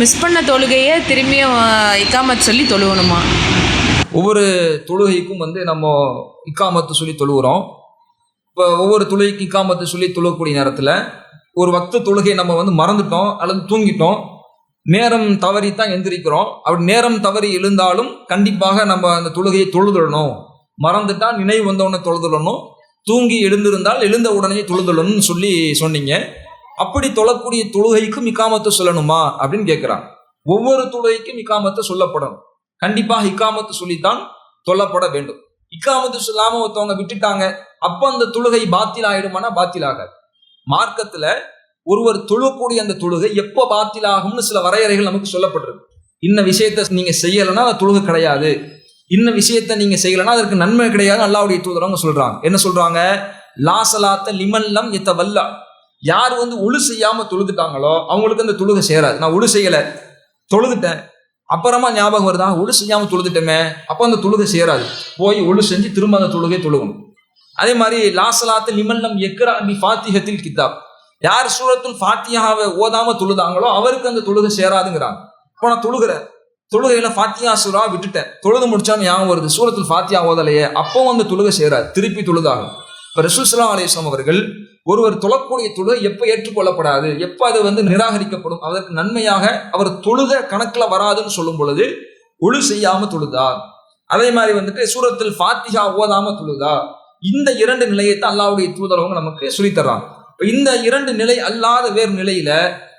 Miss பண்ண தொழுகையை திரும்பியும் இக்காமத் சொல்லி தொழுவணுமா? ஒவ்வொரு தொழுகைக்கும் வந்து நம்ம இக்காமத்து சொல்லி தொழுகிறோம் இப்போ ஒவ்வொரு தொழுகைக்கு இக்காமத்து சொல்லி தொழுகக்கூடிய நேரத்தில் ஒரு வக்த தொழுகையை நம்ம வந்து மறந்துட்டோம் அல்லது தூங்கிட்டோம். நேரம் தவறி தான் எந்திரிக்கிறோம். அப்படி நேரம் தவறி எழுந்தாலும் கண்டிப்பாக நம்ம அந்த தொழுகையை தொழுதுடணும் மறந்துட்டா நினைவு வந்தவுடனே தொழுதுடணும் தூங்கி எழுந்திருந்தால் எழுந்த உடனே தொழுதுடணும்னு சொல்லி சொன்னீங்க. அப்படி தொழக்கூடிய தொழுகைக்கும் இக்காமத்து சொல்லணுமா? அப்படின்னு கேட்குறாங்க ஒவ்வொரு தொழுகைக்கும் இக்காமத்து சொல்லப்படணும். கண்டிப்பாக இக்காமத்து சொல்லித்தான் தொல்லப்பட வேண்டும். இக்காமத்து சொல்லாம ஒருத்தவங்க விட்டுட்டாங்க அப்ப அந்த தொழுகை பாத்தில் ஆயிடுமானா? பாத்தில் ஆகாது. மார்க்கத்துல ஒருவர் தொழுகக்கூடிய அந்த தொழுகை எப்போ பாத்தில் ஆகும்னு சில வரையறைகள் நமக்கு சொல்லப்பட்டிருக்கு. இன்ன விஷயத்த நீங்க செய்யலைன்னா அது தொழுகை கிடையாது. இன்ன விஷயத்த நீங்க செய்யலைன்னா அதற்கு நன்மை கிடையாது. அல்லாவுடைய தூதரவங்க சொல்றாங்க. என்ன சொல்றாங்க? லாசலாத்த லிமல்லம் எத்த வல்லா யார் வந்து ஒழு செய்யாம தொழுதுட்டாங்களோ அவங்களுக்கு அந்த தொழுகை சேராது. நான் ஒழு செய்யல தொழுதுட்டேன். அப்புறமா ஞாபகம் வருதா? ஒழு செய்யாம தொழுதுட்டோமே அப்போ அந்த தொழுகை சேராது. போய் ஒழு செஞ்சு திரும்ப அந்த தொழுகை தொழுகணும். அதே மாதிரி லாசலாத்து லிமல்லம் எக்ரா பி ஃபாத்திஹத்தில் கித்தாப். யார் சூரத்துல் ஃபாத்தியாவை ஓதாம தொழுதாங்களோ அவருக்கு அந்த தொழுகை சேராதுங்கிறாங்க. இப்போ நான் தொழுகிறேன். தொழுகையில ஃபாத்தியா சூரா விட்டுட்டேன். தொழுது முடிச்சாம ஞாபகம் வருது. சூரத்துல் ஃபாத்தியா ஓதலையே அப்போ அந்த தொழுகை சேராது. திருப்பி தொழுதாகும் இப்போ ரசூல் சலாம் அலிஸ்லாம் அவர்கள் ஒருவர் தொழக்கூடிய தொழுகை எப்போ ஏற்றுக்கொள்ளப்படாது எப்போ அது வந்து நிராகரிக்கப்படும் அதற்கு நன்மையாக அவர் தொழுக கணக்கில் வராதுன்னு சொல்லும் பொழுது ஒழு செய்யாம தொழுதா? அதே மாதிரி வந்துட்டு சூரத்தில் ஃபாத்திஹா ஓதாம தொழுதா? இந்த இரண்டு நிலையை தான் அல்லாவுடைய தூதரவங்க நமக்கு சொல்லித்தர்றாங்க இப்போ இந்த இரண்டு நிலை அல்லாத வேறு நிலையில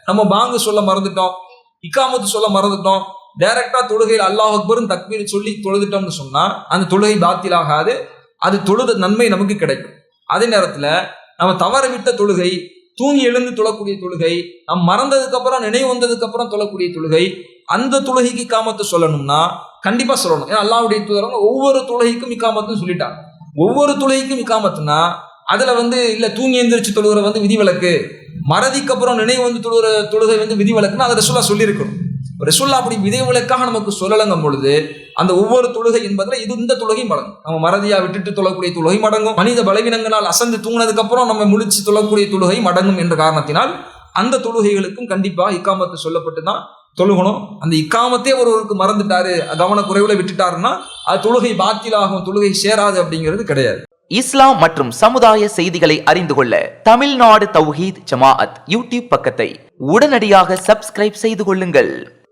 நம்ம பாங்கு சொல்ல மறந்துட்டோம் இக்காமத்து சொல்ல மறந்துட்டோம் டைரக்டா தொழுகையில் அல்லாஹ் அக்பரும் தக்பீர் சொல்லி தொழுதுட்டோம்னு சொன்னா அந்த தொழுகை பாத்திலாகாது அது தொழுத நன்மை நமக்கு கிடைக்கும். அதே நேரத்துல நம்ம தவற விட்ட தொழுகை தூங்கி எழுந்து தொழக்கூடிய தொழுகை நம் மறந்ததுக்கு அப்புறம் நினைவு வந்ததுக்கு அப்புறம் தொழக்கூடிய தொழுகை அந்த தொழுகைக்கு இக்காமத்தை சொல்லணும்னா கண்டிப்பா சொல்லணும். ஏன்னா அல்லாவுடைய தூதரவங்க ஒவ்வொரு தொழுகைக்கும் இக்காமத்தும் சொல்லிட்டாங்க. ஒவ்வொரு தொழுகைக்கும் இக்காமத்துனா அதுல வந்து இல்ல தூங்கி எந்திரிச்சு தொழுகிற வந்து விதிவிலக்கு மறதிக்கு அப்புறம் நினைவு வந்து தொழுகிற தொழுகை வந்து விதிவிலக்குன்னு அதை ரசூலா சொல்லியிருக்கணும். ரசுல்லா அப்படி விதிவிலக்காக நமக்கு சொல்லலங்கும் பொழுது அந்த ஒவ்வொரு தொழுகை என்பதுல இது இந்த தொழுகை மடங்கும் நம்ம மறதியா விட்டுட்டு தொழக்கூடிய தொழுகை மடங்கும் மனித பலவீனங்களால் அசந்து தூங்கினதுக்கு அப்புறம் நம்ம முழிச்சு தொழக்கூடிய தொழுகை மடங்கும் என்ற காரணத்தினால் அந்த தொழுகைகளுக்கும் கண்டிப்பாக இக்காமத்து சொல்லப்பட்டு தான் தொழுகணும். அந்த இக்காமத்தே ஒருவருக்கு மறந்துட்டாரு கவனக்குறைவுல விட்டுட்டாருன்னா அது தொழுகை பாத்திலாகும் தொழுகை சேராது அப்படிங்கிறது கிடையாது. இஸ்லாம் மற்றும் சமுதாய செய்திகளை அறிந்து கொள்ள தமிழ்நாடு தௌஹீத் ஜமாஅத் யூடியூப் பக்கத்தை உடனடியாக சப்ஸ்கிரைப் செய்து கொள்ளுங்கள்.